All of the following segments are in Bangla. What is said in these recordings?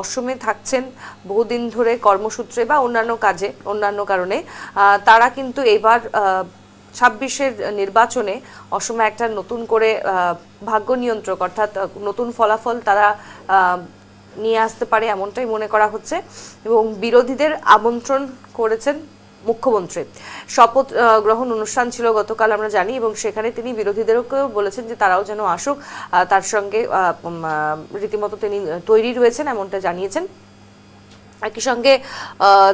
অসমে থাকছেন বহুদিন ধরে কর্মসূত্রে বা অন্যান্য কাজে, অন্যান্য কারণে। তারা কিন্তু এবার ছাব্বিশের নির্বাচনে অসমে একটা নতুন করে ভাগ্য নিয়ন্ত্রক অর্থাৎ নতুন ফলাফল তারা নিয়ে আসতে পারে এমনটাই মনে করা হচ্ছে। এবং বিরোধীদের আমন্ত্রণ করেছেন মুখ্যমন্ত্রী। শপথ গ্রহণ অনুষ্ঠান ছিল গতকাল, আমরা জানি, এবং সেখানে তিনি বিরোধীদেরকেও বলেছেন যে তারাও যেন আসুক। তার সঙ্গে রীতিমতো তিনি তৈরি রয়েছেন এমনটা জানিয়েছেন। একই সঙ্গে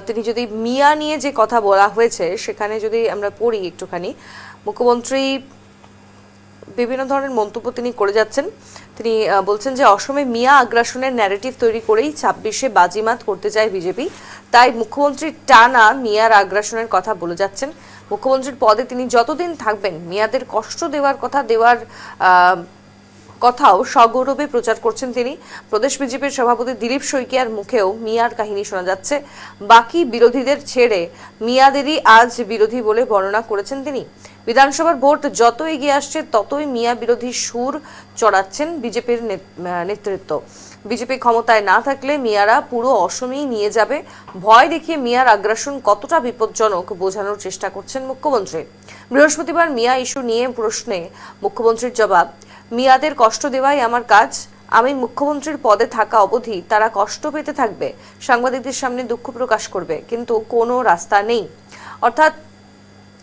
তিনি যদি মিয়া নিয়ে যে কথা বলা হয়েছে, সেখানে যদি আমরা পড়ি একটুখানি, মুখ্যমন্ত্রী বিভিন্ন ধরনের মন্তব্য তিনি করে যাচ্ছেন। তিনি বলছেন যে, অসমে মিয়া আগ্রাসনের ন্যারেটিভ তৈরি করেই ছাব্বিশে বাজিমাত করতে চায় বিজেপি। তাই মুখ্যমন্ত্রী টানা মিয়ার আগ্রাসনের কথা বলে যাচ্ছেন। মুখ্যমন্ত্রীর পদে তিনি যতদিন থাকবেন, মিয়াদের কষ্ট দেওয়ার কথা, দেওয়ার কথাও সগৌরবে প্রচার করছেন তিনি। প্রদেশ বিজেপির সভাপতি দিলীপ শইকিয়ার মুখেও মিয়ার কাহিনী শোনা যাচ্ছে। বাকি বিরোধীদের ছেড়ে মিয়াদেরই আজ বিরোধী বলে বর্ণনা করেছেন তিনি। বিধানসভার ভোট যত এগিয়ে আসছে, ততই মিয়া বিরোধী সুর চড়াচ্ছেন বিজেপির নেতৃত্ব। বিজেপি ক্ষমতায় না থাকলে মিয়ারা পুরো অসমেই নিয়ে যাবে। ভয় দেখিয়ে মিয়ার আগ্রাসন কতটা বিপজ্জনক বোঝানোর চেষ্টা করছেন মুখ্যমন্ত্রী। বৃহস্পতিবার মিয়া ইস্যু নিয়ে প্রশ্নে মুখ্যমন্ত্রীর জবাব, মিয়াদের কষ্ট দেওয়াই আমার কাজ। আমি মুখ্যমন্ত্রীর পদে থাকা অবধি তারা কষ্ট পেতে থাকবে। সাংবাদিকদের সামনে দুঃখ প্রকাশ করবে, কিন্তু কোনো রাস্তা নেই। অর্থাৎ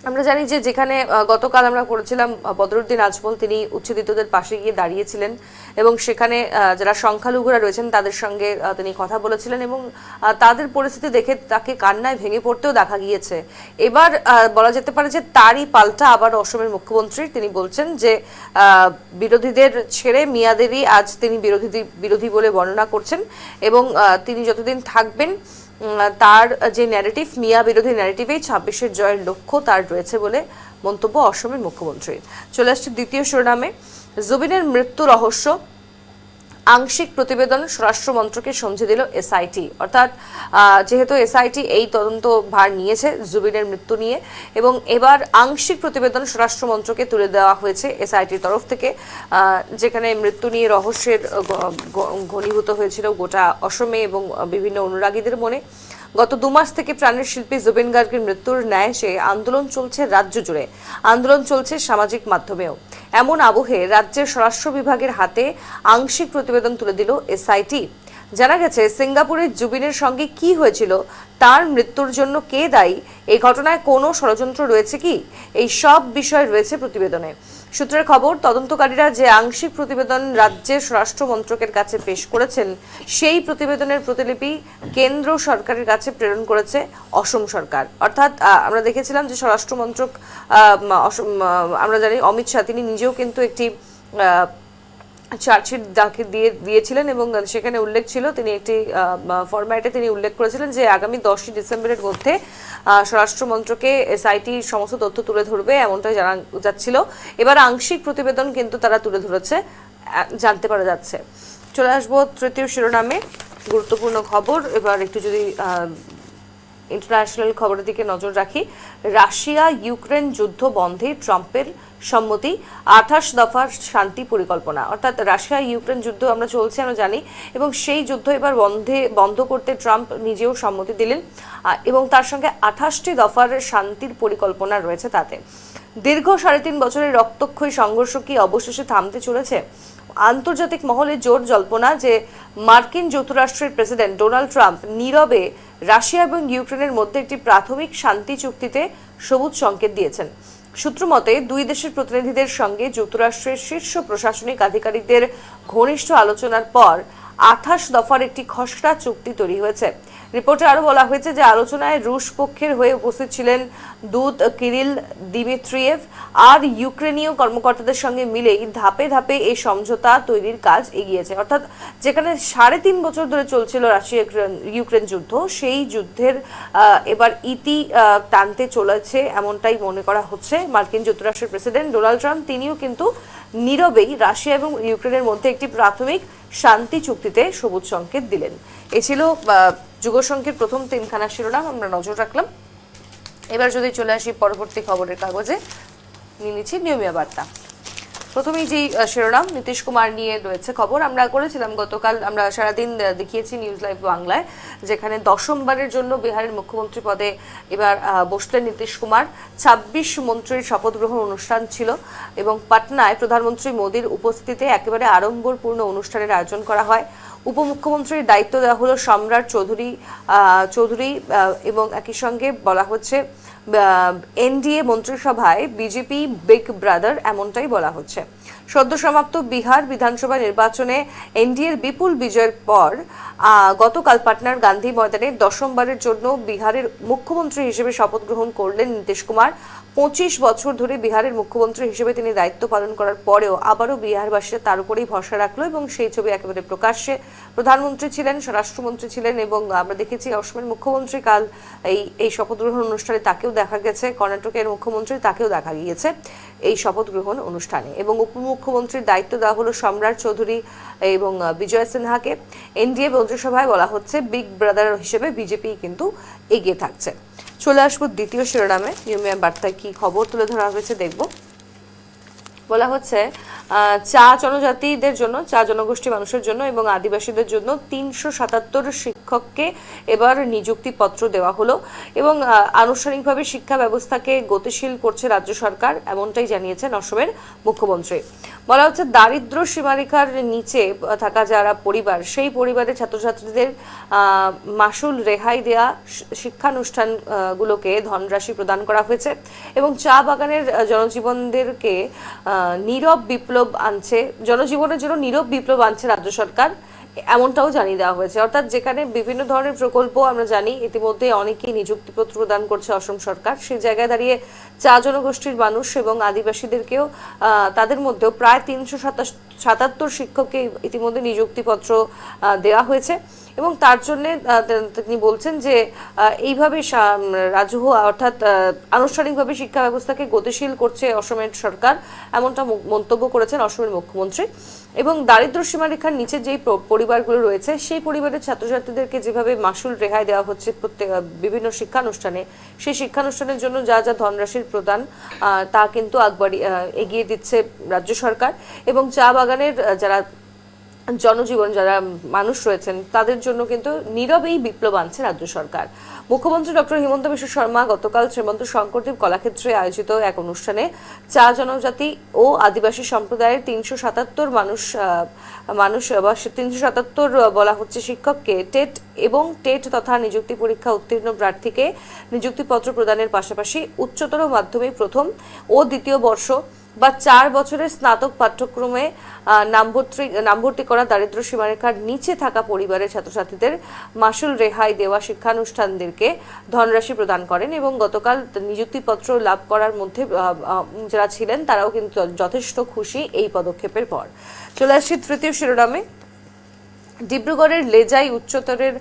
আমরা জানি যে যেখানে গতকাল আমরা করেছিলাম বদরুদ্দিন আজমল তিনি উচ্ছেদিতদের পাশে গিয়ে দাঁড়িয়েছিলেন এবং সেখানে যারা সংখ্যালঘুরা রয়েছেন তাদের সঙ্গে তিনি কথা বলেছিলেন এবং তাদের পরিস্থিতি দেখে তাকে কান্নায় ভেঙে পড়তেও দেখা গিয়েছে। এবার বলা যেতে পারে যে তারই পাল্টা আবার অসমের মুখ্যমন্ত্রী তিনি বলছেন যে বিরোধীদের ছেড়ে মিয়াদেরই আজ তিনি বিরোধী বিরোধী বলে বর্ণনা করছেন এবং তিনি যতদিন থাকবেন তার যে ন্যারেটিভ মিয়া বিরোধী ন্যারেটিভেই ছাব্বিশের জয়ের লক্ষ্য তার রয়েছে বলে মন্তব্য অসমের মুখ্যমন্ত্রীর। চলে আসছে দ্বিতীয় শিরোনামে। জুবিনের মৃত্যু রহস্য। আংশিক প্রতিবেদন স্বরাষ্ট্র মন্ত্রকে সমঝে দিল এসআইটি অর্থাৎ যেহেতু এসআইটি এই তদন্ত ভার নিয়েছে জুবিনের মৃত্যু নিয়ে, এবং এবার আংশিক প্রতিবেদন স্বরাষ্ট্র মন্ত্রকে তুলে দেওয়া হয়েছে এসআইটির তরফ থেকে যেখানে মৃত্যু নিয়ে রহস্যের ঘনীভূত হয়েছিল গোটা অসমে এবং বিভিন্ন অনুরাগীদের মনে। গত দু মাস থেকে প্রাণের শিল্পী জুবিন গার্গের মৃত্যুর ন্যায় সে আন্দোলন চলছে রাজ্য জুড়ে। আন্দোলন চলছে সামাজিক মাধ্যমেও। এমন আবহে রাজ্যের স্বরাষ্ট্র বিভাগের হাতে আংশিক প্রতিবেদন তুলে দিল এসআইটি। জানা গেছে সিঙ্গাপুরের জুবিনের সঙ্গে কি হয়েছিল, তার মৃত্যুর জন্য কে দায়ী এই ঘটনায় কোনো ষড়যন্ত্র রয়েছে কি? এই সব বিষয় রয়েছে প্রতিবেদনে। সূত্রের খবর, তদন্তকারীরা যে আংশিক প্রতিবেদন রাজ্যের স্বরাষ্ট্র মন্ত্রকের কাছে পেশ করেছেন, সেই প্রতিবেদনের প্রতিলিপি কেন্দ্র সরকারের কাছে প্রেরণ করেছে অসম সরকার। অর্থাৎ আমরা দেখেছিলাম যে স্বরাষ্ট্র মন্ত্রক আমরা জানি অমিত শাহ, তিনি নিজেও কিন্তু একটি চার্জশিট দাখিল দিয়ে দিয়েছিলেন এবং সেখানে উল্লেখ ছিল তিনি একটি ফরম্যাটে তিনি উল্লেখ করেছিলেন যে আগামী দশই ডিসেম্বরের মধ্যে স্বরাষ্ট্র মন্ত্রকে এসআইটি সমস্ত তথ্য তুলে ধরবে এমনটাই জানা যাচ্ছিল। এবার আংশিক প্রতিবেদন কিন্তু তারা তুলে ধরেছে জানতে পারা যাচ্ছে। চলে আসব তৃতীয় শিরোনামে। গুরুত্বপূর্ণ খবর, এবার একটু যদি ইন্টারন্যাশনাল খবরের দিকে নজর রাখি, রাশিয়া ইউক্রেন যুদ্ধ বন্ধে ট্রাম্পের সম্মতি, আঠাশ দফার শান্তি পরিকল্পনা। অর্থাৎ রাশিয়া ইউক্রেন যুদ্ধ আমরা চলছে, আমরা জানি, এবং সেই যুদ্ধ এবার বন্ধে, বন্ধ করতে ট্রাম্প নিজেও সম্মতি দিলেন এবং তার সঙ্গে আঠাশটি দফার শান্তির পরিকল্পনা রয়েছে তাতে। দীর্ঘ সাড়ে তিন বছরের রক্তক্ষয়ী সংঘর্ষ কি অবশেষে থামতে চলেছে? আন্তর্জাতিক মহলে জোর জল্পনা যে মার্কিন যুক্তরাষ্ট্রের প্রেসিডেন্ট ডোনাল্ড ট্রাম্প নীরবে রাশিয়া এবং ইউক্রেনের মধ্যে একটি প্রাথমিক শান্তি চুক্তিতে সবুজ সংকেত দিয়েছেন। সূত্র মতে, দুই দেশের প্রতিনিধিদের সঙ্গে যুক্তরাষ্ট্রের শীর্ষ প্রশাসনিক আধিকারিকদের ঘনিষ্ঠ আলোচনার পর আঠাশ দফার একটি খসড়া চুক্তি তৈরি হয়েছে। রিপোর্টে আরও বলা হয়েছে যে আলোচনায় রুশ পক্ষের হয়ে উপস্থিত ছিলেন দূত কিরিল দিমিত্রিয়েভ। আর ইউক্রেনীয় কর্মকর্তাদের সঙ্গে মিলেই ধাপে ধাপে এই সমঝোতা তৈরির কাজ এগিয়েছে। অর্থাৎ যেখানে সাড়ে তিন বছর ধরে চলছিল রাশিয়া ইউক্রেন- যুদ্ধ, সেই যুদ্ধের এবার ইতি টানতে চলেছে এমনটাই মনে করা হচ্ছে মার্কিন যুক্তরাষ্ট্রের প্রেসিডেন্ট ডোনাল্ড ট্রাম্প। তিনিও কিন্তু নীরবেই রাশিয়া এবং ইউক্রেনের মধ্যে একটি প্রাথমিক শান্তি চুক্তিতে সবুজ সংকেত দিলেন। এ ছিল যুগসংখ্যের প্রথম তিনখানা শিরোনাম আমরা নজর রাখলাম। এবার যদি চলে আসি পরবর্তী খবরের কাগজে, নিয়ে নিচ্ছি নিয়মীয় বার্তা। প্রথমেই যেই শিরোনাম, নীতিশ কুমার নিয়ে রয়েছে খবর, আমরা করেছিলাম গতকাল, আমরা সারাদিন দেখিয়েছি নিউজ লাইভ বাংলায়, যেখানে দশমবারের জন্য বিহারের মুখ্যমন্ত্রী পদে এবার বসলেন নীতিশ কুমার। ছাব্বিশ মন্ত্রীর শপথ গ্রহণ অনুষ্ঠান ছিল এবং পাটনায় প্রধানমন্ত্রী মোদীর উপস্থিতিতে একেবারে আড়ম্বরপূর্ণ অনুষ্ঠানের আয়োজন করা হয়। উপমুখ্যমন্ত্রীর দায়িত্ব দেওয়া হলো সম্রাট চৌধুরী চৌধুরী এবং একই সঙ্গে বলা হচ্ছে এনডিএ মন্ত্রিসভায় বিজেপি, বিগ ব্রাদার এমনটাই বলা হচ্ছে। সদ্য সমাপ্ত বিহার বিধানসভা নির্বাচনে এনডিএর বিপুল বিজয়ের পর গতকাল পাটনার গান্ধী ময়দানে দশমবারের জন্য বিহারের মুখ্যমন্ত্রী হিসেবে শপথ গ্রহণ করলেন নীতিশ কুমার। পঁচিশ বছর ধরে বিহারের মুখ্যমন্ত্রী হিসেবে তিনি দায়িত্ব পালন করার পরেও আবারও বিহারবাসীরা তার উপরেই ভরসা রাখল এবং সেই ছবি একেবারে প্রকাশ্যে। প্রধানমন্ত্রী ছিলেন, স্বরাষ্ট্রমন্ত্রী ছিলেন এবং আমরা দেখেছি অসমের মুখ্যমন্ত্রী কাল এই এই শপথ গ্রহণ অনুষ্ঠানে তাকেও দেখা গেছে। কর্ণাটকের মুখ্যমন্ত্রী তাকেও দেখা গিয়েছে এই শপথ গ্রহণ অনুষ্ঠানে এবং উপমুখ্যমন্ত্রীর দায়িত্ব দেওয়া হলো সম্রাট চৌধুরী এবং বিজয় সিনহাকে। এনডিএ মন্ত্রিসভায় বলা হচ্ছে, বিগ ব্রাদার হিসেবে বিজেপি কিন্তু এগিয়ে থাকছে। চলে আসব দ্বিতীয় শিরোনামে। নিয়মিয়া বার্তায় কি খবর তুলে ধরা হয়েছে দেখব। বলা হচ্ছে চা জনজাতিদের জন্য, চা জনগোষ্ঠী মানুষের জন্য এবং আদিবাসীদের জন্য তিনশো সাতাত্তর শিক্ষককে এবার নিযুক্তিপত্র দেওয়া হলো এবং আনুষ্ঠানিকভাবে শিক্ষা ব্যবস্থাকে গতিশীল করছে রাজ্য সরকার, এমনটাই জানিয়েছেন অসমের মুখ্যমন্ত্রী। বলা হচ্ছে দারিদ্র সীমারেখার নিচে থাকা যারা পরিবার, সেই পরিবারের ছাত্রছাত্রীদের মাসুল রেহাই দেয়া শিক্ষানুষ্ঠানগুলোকে ধনরাশি প্রদান করা হয়েছে এবং চা বাগানের জনজীবনদেরকে নীরব বিপ্লব আনছে, জনজীবনের জন্য নীরব বিপ্লব আনছে রাজ্য সরকার, এমনটাও জানিয়ে দেওয়া হয়েছে। অর্থাৎ যেখানে বিভিন্ন ধরনের প্রকল্প আমরা জানি, ইতিমধ্যে অনেকেই নিযুক্তিপত্র প্রদান করছে অসম সরকার। সেই জায়গায় দাঁড়িয়ে চা জনগোষ্ঠীর মানুষ এবং আদিবাসীদেরকেও তাদের মধ্যেও প্রায় তিনশো সাতাত্তর শিক্ষককে ইতিমধ্যে নিযুক্তিপত্র দেওয়া হয়েছে। এবং তার জন্য তিনি বলছেন যে এইভাবে রাজহুয়া অর্থাৎ আনুষ্ঠানিকভাবে শিক্ষা ব্যবস্থাকে গতিশীল করছে অসমের সরকার, এমনটা মন্তব্য করেছেন অসমের মুখ্যমন্ত্রী। এবং দারিদ্র সীমারেখার নিচে যেই পরিবারগুলো রয়েছে, সেই পরিবারের ছাত্রছাত্রীদেরকে যেভাবে মাসুল রেহাই দেওয়া হচ্ছে প্রত্যেক বিভিন্ন শিক্ষানুষ্ঠানে, সেই শিক্ষানুষ্ঠানের জন্য যা যা ধনরাশির প্রদান তা কিন্তু আকবাড়ি এগিয়ে দিচ্ছে রাজ্য সরকার। এবং চা বাগানের যারা জনজীবন, যারা মানুষ রয়েছেন, তাদের জন্য কিন্তু নীরবেই বিপ্লব আনছে রাজ্য সরকার। মুখ্যমন্ত্রী ডক্টর হিমন্ত বিশ্ব শর্মা গতকাল শ্রীমন্ত শঙ্করদেব কলাক্ষেত্রে আয়োজিত এক অনুষ্ঠানে চা জনজাতি ও আদিবাসী সম্প্রদায়ের তিনশো সাতাত্তর মানুষ মানুষ, বা তিনশো সাতাত্তর বলা হচ্ছে শিক্ষককে টেট এবং টেট তথা নিযুক্তি পরীক্ষা উত্তীর্ণ প্রার্থীকে নিযুক্তিপত্র প্রদানের পাশাপাশি উচ্চতর মাধ্যমিক প্রথম ও দ্বিতীয় বর্ষ বা চার বছরের স্নাতক পাঠ্যক্রমে নামভর্তি নামভর্তি করা দারিদ্র সীমারেখার নিচে থাকা পরিবারের ছাত্রছাত্রীদের মাসুল রেহাই দেওয়া শিক্ষানুষ্ঠানদেরকে ধনরাশি প্রদান করেন এবং গতকাল নিযুক্তিপত্র লাভ করার মধ্যে যারা ছিলেন তারাও কিন্তু যথেষ্ট খুশি এই পদক্ষেপের পর। চলে আসছি তৃতীয় শিরোনামে। ডিব্রুগড়ের লেজাই উচ্চতরের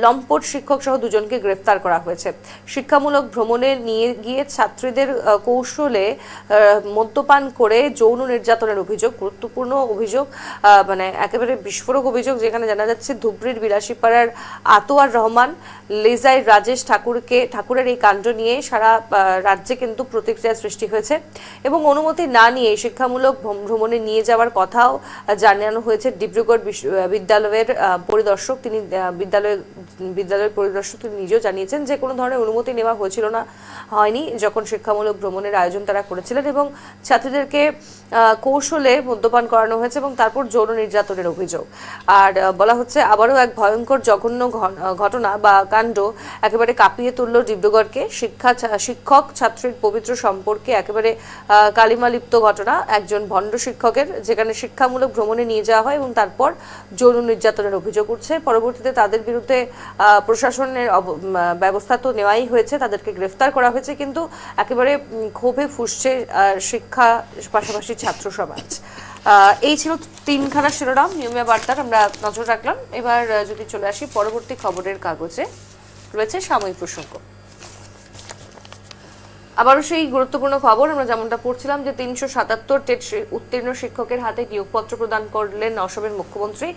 লম্পট শিক্ষক সহ দুজনকে গ্রেফতার করা হয়েছে। শিক্ষামূলক ভ্রমণে নিয়ে গিয়ে ছাত্রীদের কৌশলে মদ্যপান করে যৌন নির্যাতনের অভিযোগ গুরুত্বপূর্ণ অভিযোগ মানে একেবারে বিস্ফোরক অভিযোগ যেখানে জানা যাচ্ছে ধুবড়ির বিলাসীপাড়ার আতোয়ার রহমান লেজাই রাজেশ ঠাকুরকে ঠাকুরের এই কাণ্ড নিয়ে সারা রাজ্যে কিন্তু প্রতিক্রিয়া সৃষ্টি হয়েছে এবং অনুমতি না নিয়ে শিক্ষামূলক ভ্রম- ভ্রমণে নিয়ে যাওয়ার কথাও জানানো হয়েছে ডিব্রুগড় আহ, বিদ্যালয়ের পরিদর্শক তিনি বিদ্যালয়ের বিদ্যালয়ের পরিদর্শক তিনি নিজেও জানিয়েছেন যে কোনো ধরনের অনুমতি নেওয়া হয়েছিল না, হয়নি যখন শিক্ষামূলক ভ্রমণের আয়োজন তারা করেছিলেন এবং ছাত্রীদেরকে কৌশলে মদ্যপান করানো হয়েছে এবং তারপর যৌন নির্যাতনের অভিযোগ। আর বলা হচ্ছে আবারও এক ভয়ঙ্কর জঘন্য ঘন- ঘটনা বা কাণ্ড একেবারে কাঁপিয়ে তুলল ডিব্রুগড়কে। শিক্ষা শিক্ষক ছাত্রীর পবিত্র সম্পর্কে একেবারে কালিমালিপ্ত ঘটনা। একজন ভণ্ড শিক্ষকের, যেখানে শিক্ষামূলক ভ্রমণে নিয়ে যাওয়া হয় এবং তারপর যৌন নির্যাতনের অভিযোগ উঠছে। পরবর্তীতে তাদের বিরুদ্ধে প্রশাসনের ব্যবস্থা তো নেওয়াই হয়েছে, তাদেরকে গ্রেফতার করা হয়েছে, কিন্তু একেবারে ক্ষোভে ফুসছে শিক্ষা পাশাপাশি ছাত্র সমাজ। এই ছিল তিনখানা শিরোনাম, নিয়মিয়া বার্তার আমরা নজর রাখলাম। এবার যদি চলে আসি পরবর্তী খবরের কাগজে, রয়েছে সাময়িক প্রসঙ্গ। আবারও সেই গুরুত্বপূর্ণ খবর, আমরা যেমনটা পড়ছিলাম যে তিনশো সাতাত্তর টেট উত্তীর্ণ শিক্ষকের হাতে নিয়োগপত্র প্রদান করলেন অসমের মুখ্যমন্ত্রী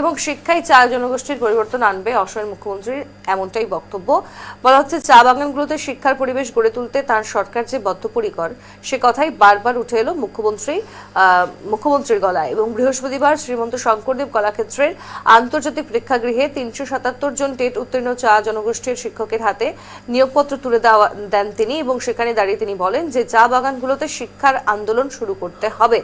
এবং শিক্ষায় চা জনগোষ্ঠীর পরিবর্তন আনবে। অসমের মুখ্যমন্ত্রীর এমনটাই বক্তব্য। বলা হচ্ছে, চা বাগানগুলোতে শিক্ষার পরিবেশ গড়ে তুলতে তার সরকার যে বদ্ধপরিকর, সে কথাই বারবার উঠে এলো মুখ্যমন্ত্রী মুখ্যমন্ত্রীর গলায় এবং বৃহস্পতিবার শ্রীমন্ত শঙ্করদেব কলাক্ষেত্রের আন্তর্জাতিক প্রেক্ষাগৃহে তিনশো সাতাত্তর জন টেট উত্তীর্ণ চা জনগোষ্ঠীর শিক্ষকের হাতে নিয়োগপত্র তুলে দেওয়া দেন তিনি এবং সেখানে দাঁড়িয়ে তিনি বলেন যে চা বাগানগুলোতে শিক্ষার আন্দোলন শুরু করতে হবে।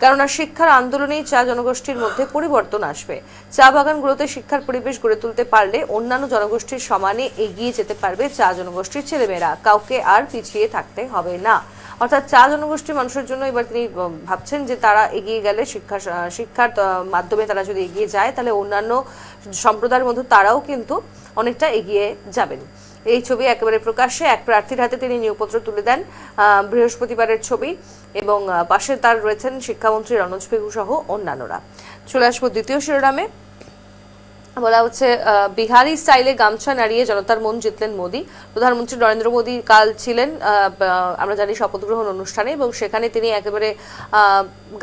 কেননা শিক্ষার আন্দোলনেই চা জনগোষ্ঠীর মধ্যে পরিবর্তন আসবে। চা বাগানগুলোতে শিক্ষার পরিবেশ গড়ে তুলতে পারলে অন্যান্য জনগোষ্ঠীর সমানে এগিয়ে যেতে পারবে চা জনগোষ্ঠীর ছেলেমেয়েরা। কাউকে আর পিছিয়ে থাকতে হবে না। অর্থাৎ চা জনগোষ্ঠীর মানুষের জন্য এবার তিনি ভাবছেন যে তারা এগিয়ে গেলে শিক্ষা শিক্ষার মাধ্যমে তারা যদি এগিয়ে যায়, তাহলে অন্যান্য সম্প্রদায়ের মধ্যে তারাও কিন্তু অনেকটা এগিয়ে যাবেন। এই ছবি একেবারে প্রকাশ্যে। এক প্রার্থীর হাতে তিনি নিয়োগপত্র তুলে দেন বৃহস্পতিবারের ছবি এবং পাশে তার রয়েছেন শিক্ষামন্ত্রী রনজ পেগু সহ অন্যান্যরা। চলে আসব দ্বিতীয় শিরোনামে। বলা হচ্ছে বিহারি স্টাইলে গামছা নাড়িয়ে জনতার মন জিতলেন মোদী। প্রধানমন্ত্রী নরেন্দ্র মোদী কাল ছিলেন আমরা জানি শপথ গ্রহণ অনুষ্ঠানে, এবং সেখানে তিনি একেবারে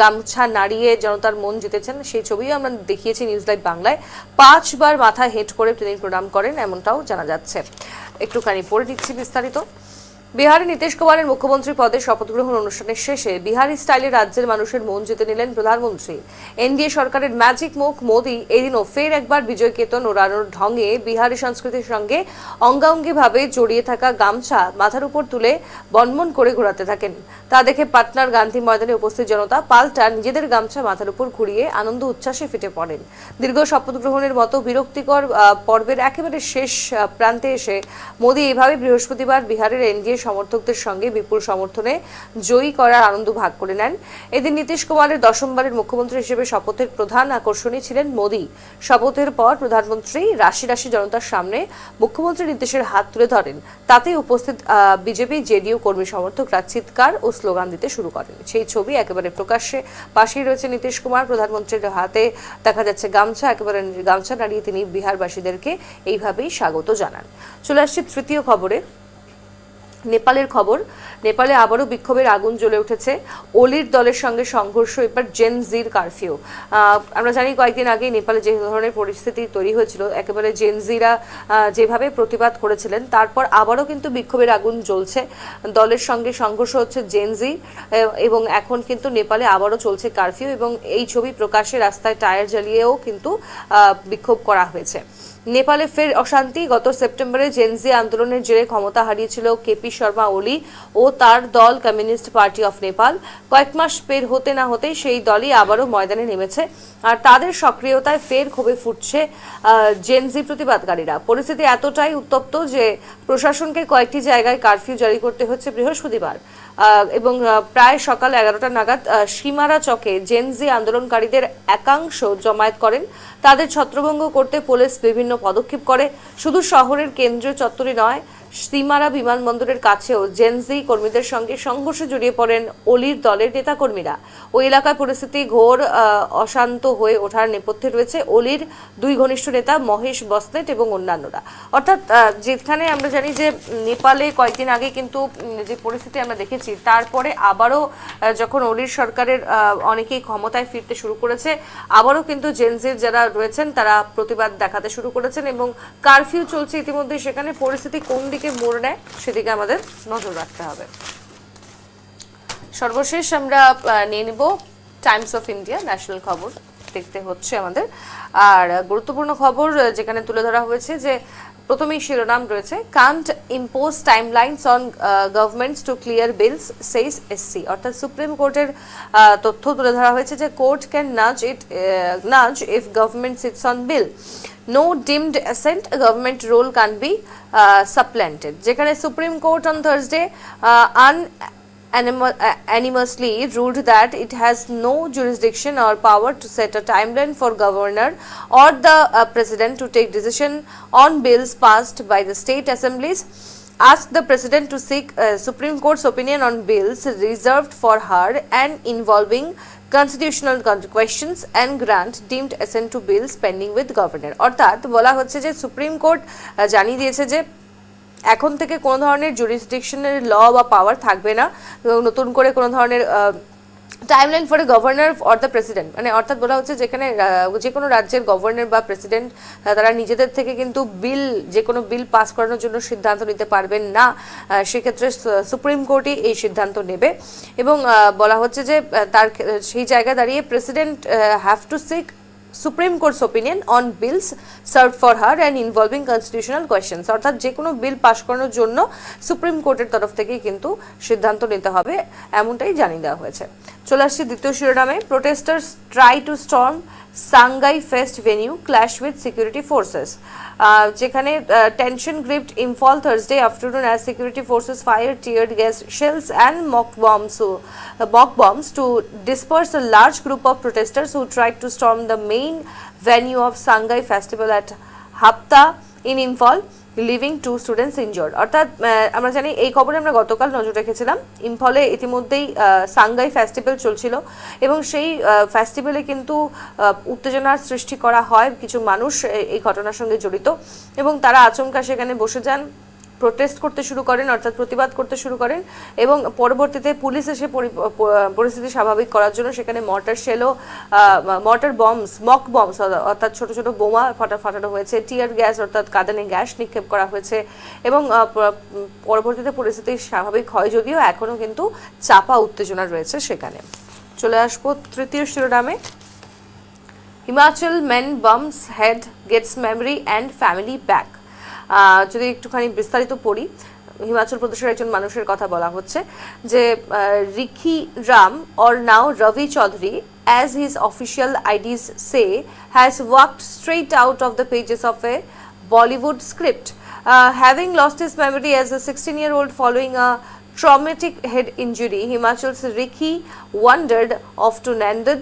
গামছা নাড়িয়ে জনতার মন জিতেছেন। সেই ছবিও আমরা দেখিয়েছি নিউজ লাইভ বাংলায়। পাঁচবার মাথা হেট করে তিনি প্রণাম করেন, এমনটাও জানা যাচ্ছে। একটুখানি পড়ে দিচ্ছি বিস্তারিত। বিহারে নীতিশ কুমারের মুখ্যমন্ত্রী পদে শপথ গ্রহণ অনুষ্ঠানের শেষে বিহারি স্টাইলে রাজ্যের মানুষের মন জিতে নিলেন প্রধানমন্ত্রী। এনডিএ সরকারের ম্যাজিক মুখ মোদি এদিনও ফের একবার বিজয় কেতন ওড়ানোর ঢঙে বিহারি সংস্কৃতির সঙ্গে অঙ্গাঙ্গিভাবে জড়িয়ে থাকা গামছা মাথার উপর তুলে বনমন করে ঘোরাতে থাকেন। তা দেখে পাটনার গান্ধী ময়দানে উপস্থিত জনতা পাল্টা নিজেদের গামছা মাথার উপর ঘুরিয়ে আনন্দ উচ্ছ্বাসে ফেটে পড়েন। দীর্ঘ শপথ গ্রহণের মতো বিরক্তিকর পর্বের একেবারে শেষ প্রান্তে এসে মোদী এভাবে বৃহস্পতিবার বিহারের এনডিএ সমর্থকদের সঙ্গে বিপুল সমর্থনে জয়ী করার আনন্দ ভাগ করে নেন। এদিন নীতিশ কুমারের দশমবারের মুখ্যমন্ত্রী হিসেবে শপথের প্রধান আকর্ষণই ছিলেন মোদী। শপথের পর প্রধানমন্ত্রী রাশি রাশি জনতার সামনে মুখ্যমন্ত্রীর নির্দেশের হাত তুলে ধরেন। তাতে উপস্থিত বিজেপি জেডিইউ কর্মী সমর্থকরা চিৎকার ও স্লোগান দিতে শুরু করেন। সেই ছবি একেবারে প্রকাশ্যে পাশেই রয়েছে নীতিশ কুমার। প্রধানমন্ত্রীর হাতে দেখা যাচ্ছে গামছা। একেবারে গামছা নাড়িয়ে তিনি বিহারবাসীদেরকে এইভাবেই স্বাগত জানান। চলে আসছি তৃতীয় খবরে। নেপালের খবর। নেপালে আবারও বিক্ষোভের আগুন জ্বলে উঠেছে। ওলির দলের সঙ্গে সংঘর্ষ এবার জেনজির কারফিউ আমরা জানি কয়েকদিন আগে নেপালে যে ধরনের পরিস্থিতি তৈরি হয়েছিল, একেবারে জেনজিরা যেভাবে প্রতিবাদ করেছিলেন, তারপর আবারও কিন্তু বিক্ষোভের আগুন জ্বলছে। দলের সঙ্গে সংঘর্ষ হচ্ছে জেনজি এবং এখন কিন্তু নেপালে আবারও চলছে কারফিউ এবং এই ছবি প্রকাশে রাস্তায় টায়ার জ্বালিয়েও কিন্তু বিক্ষোভ করা হয়েছে। নেপালে ফের অশান্তি। গত সেপ্টেম্বরে জেনজি আন্দোলনের জেরে ক্ষমতা হারিয়েছিল কেপি শর্মা, ওলি ও তার দল কমিউনিস্ট পার্টি অফ নেপাল। কয়েক মাস পের হতে না হতেই সেই দলই আবারও ময়দানে নেমেছে। আর তাদের সক্রিয়তায় ফের ক্ষোভে ফুটছে জেনজি প্রতিবাদকারীরা। পরিস্থিতি এতটাই উত্তপ্ত যে প্রশাসনকে কয়েকটি জায়গায় কারফিউ জারি করতে হচ্ছে বৃহস্পতিবার। এবং প্রায় সকাল এগারোটা নাগাদ সীমারা চকে জেনজি আন্দোলনকারীদের একাংশ জমায়েত করেন। তাদের ছত্রভঙ্গ করতে পুলিশ বিভিন্ন পদক্ষেপ করে। শুধু শহরের কেন্দ্রীয় চত্বরে নয় সীমারা বিমানবন্দরের কাছেও জেনজি কর্মীদের সঙ্গে সংঘর্ষে জড়িয়ে পড়েন অলির দলের নেতাকর্মীরা। ওই এলাকায় পরিস্থিতি ঘোর অশান্ত হয়ে ওঠার নেপথ্যে রয়েছে অলির দুই ঘনিষ্ঠ নেতা মহেশ বসনেট এবং অন্যান্যরা। অর্থাৎ যেখানে আমরা জানি যে নেপালে কয়েকদিন আগে কিন্তু যে পরিস্থিতি আমরা দেখেছি, তারপরে আবারও যখন অলির সরকারের অনেকেই ক্ষমতায় ফিরতে শুরু করেছে, আবারও কিন্তু জেনজির যারা রয়েছেন, তারা প্রতিবাদ দেখাতে শুরু করেছেন এবং কারফিউ চলছে ইতিমধ্যে। সেখানে পরিস্থিতি কোন দিকে মোড় নেয়, সেদিকে আমাদের নজর রাখতে হবে। সর্বশেষ আমরা নিয়ে নিব টাইমস অফ ইন্ডিয়া, ন্যাশনাল খবর দেখতে হচ্ছে আমাদের। আর গুরুত্বপূর্ণ খবর যেখানে তুলে ধরা হয়েছে যে প্রথমেই শিরোনাম রয়েছে can't impose time lines on governments to clear bills says SC অর্থাৎ সুপ্রিম কোর্টের তথ্য তুলে ধরা হয়েছে যে court can nudge it nudge if government sits on bill no deemed assent government role can be supplanted যেখানে সুপ্রিম কোর্ট অন থার্সডে আন uh, anonymously ruled that it has no jurisdiction or power to set a timeline for governor or the uh, president to take decision on bills passed by the state assemblies asked the president to seek uh, supreme court's opinion on bills reserved for her and involving constitutional con- questions and grant deemed assent to bills pending with governor অর্থাৎ বলা হচ্ছে যে সুপ্রিম কোর্ট জানিয়ে দিয়েছে যে এখন থেকে কোনো ধরনের জুরিসডিকশনের ল বা পাওয়ার থাকবে না। নতুন করে কোনো ধরনের timeline for a governor or the president মানে অর্থাৎ বলা হচ্ছে যেখানে যে কোনো রাজ্যের গভর্নর বা প্রেসিডেন্ট তারা নিজেদের থেকে কিন্তু বিল যে কোনো বিল পাস করানোর জন্য সিদ্ধান্ত নিতে পারবেন না। সেক্ষেত্রে সুপ্রিম কোর্টই এই সিদ্ধান্ত নেবে। এবং বলা হচ্ছে যে তার, সেই জায়গায় দাঁড়িয়ে president have to seek supreme court's opinion on bills serve for her and involving constitutional questions অর্থাৎ যে কোনো বিল পাশ করানোর জন্য সুপ্রিম কোর্টের তরফ থেকেই কিন্তু সিদ্ধান্ত নিতে হবে, এমনটাই জানিয়ে দেওয়া হয়েছে। চলে আসছি দ্বিতীয় শিরোনামে protesters try to storm Sangai fest venue clash with security forces যেখানে tension gripped Imphal Thursday afternoon as security forces fire tear gas shells and mock bombs so, uh, mock bombs to disperse a large group of protesters who tried to storm the main venue of Sangai festival at Hapta in Imphal Leaving two students injured অর্থাৎ আমরা জানি এই খবরে আমরা গতকাল নজর রেখেছিলাম। ইম্ফলে ইতিমধ্যেই সাংগাই ফেস্টিভ্যাল চলছিল এবং সেই ফেস্টিভ্যালে কিন্তু উত্তেজনার সৃষ্টি করা হয়। কিছু মানুষ এই ঘটনার সঙ্গে জড়িত এবং তারা আচমকা সেখানে বসে যান। প্রোটেস্ট করতে শুরু করেন, অর্থাৎ প্রতিবাদ করতে শুরু করেন এবং পরবর্তীতে পুলিশ এসে পরি- পরিস্থিতি স্বাভাবিক করার জন্য সেখানে মর্টার শেলও মর্টার বম্বস, মক বম্বস অর্থাৎ ছোট ছোট বোমা ফাটা, ফাটানো হয়েছে, টিয়ার গ্যাস অর্থাৎ কাঁদানে গ্যাস নিক্ষেপ করা হয়েছে এবং পরবর্তীতে পরিস্থিতি স্বাভাবিক হয় যদিও এখনও কিন্তু চাপা উত্তেজনা রয়েছে সেখানে। চলে আসব তৃতীয় শিরোনামে। Himachal man bumps head gets memory and family back. যদি একটুখানি বিস্তারিত পড়ি, হিমাচল প্রদেশের একজন মানুষের কথা বলা হচ্ছে যে Rikki Ram or now Ravi Chaudhary as his official IDs say has worked straight out of the pages of a Bollywood script having lost his memory as a sixteen year old following a traumatic head injury Himachal's Rikki wandered off to Nanded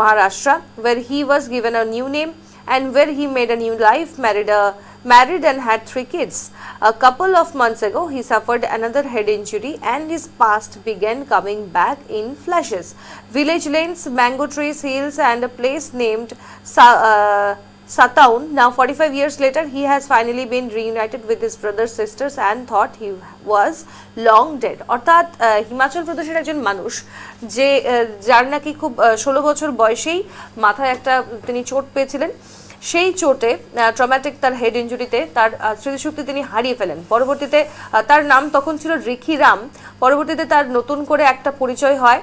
Maharashtra where he was given a new name and where he made a new life married a married and had three kids. A couple of months ago, he suffered another head injury and his past began coming back in flashes. Village lanes, mango trees, hills, and a place named Sa- uh, Sataun. Now, 45 years later, he has finally been reunited with his brothers, sisters, and thought he was long dead. অর্থাৎ আহ, হিমাচল প্রদেশের একজন মানুষ যে আহ, যার নাকি খুব ষোলো বছর বয়সেই মাথায় একটা তিনি চোট পেয়েছিলেন সেই চোটে ট্রমাটিক তার হেড ইঞ্জুরিতে তার স্মৃতিশক্তি তিনি হারিয়ে ফেলেন। পরবর্তীতে তার নাম তখন ছিল রিখি রাম। পরবর্তীতে তার নতুন করে একটা পরিচয় হয়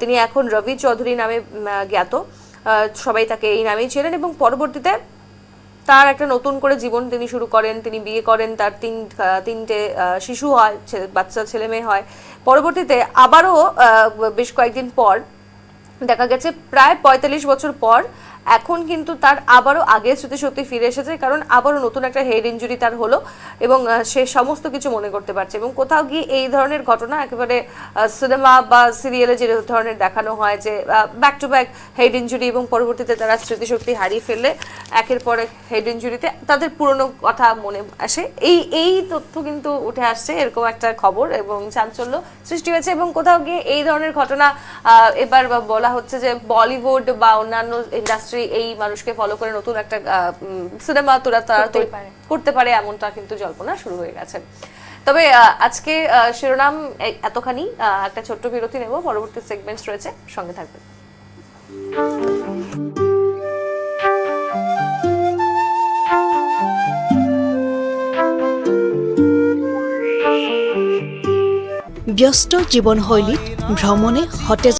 তিনি এখন রবি চৌধুরী নামে জ্ঞাত। সবাই তাকে এই নামেই ছিলেন এবং পরবর্তীতে তার একটা নতুন করে জীবন তিনি শুরু করেন, তিনি বিয়ে করেন, তার তিন তিনটে শিশু হয় বাচ্চা, ছেলে মেয়ে হয়। পরবর্তীতে আবারও বেশ কয়েকদিন পর দেখা গেছে, প্রায় পঁয়তাল্লিশ বছর পর এখন কিন্তু তার আবারও আগের স্মৃতিশক্তি ফিরে এসেছে, কারণ আবারও নতুন একটা হেড ইঞ্জুরি তার হলো এবং সে সমস্ত কিছু মনে করতে পারছে এবং কোথাও গিয়ে এই ধরনের ঘটনা একেবারে সিনেমা বা সিরিয়ালে যে ধরনের দেখানো হয় যে back to back head injury এবং পরবর্তীতে তারা স্মৃতিশক্তি হারিয়ে ফেললে একের পর এক হেড ইঞ্জুরিতে তাদের পুরনো কথা মনে আসে। এই এই তথ্য কিন্তু উঠে আসছে, এরকম একটা খবর এবং চাঞ্চল্য সৃষ্টি হয়েছে এবং কোথাও গিয়ে এই ধরনের ঘটনা এবার বলা হচ্ছে যে বলিউড বা অন্যান্য ইন্ডাস্ট্রি এই মানুষকে ফলো করে নতুন একটা সিনেমা তোরা তারা করতেই তৈরি- পারে। করতে পারে এমনটা কিন্তু জল্পনা শুরু হয়ে গেছে তবে আজকে আহ, শিরোনাম এতখানি একটা ছোট্ট বিরতি নেব পরবর্তী সেগমেন্টস রয়েছে সঙ্গে থাকবেন ব্যস্ত জীৱনশৈলীত ভ্ৰমণে সতেজ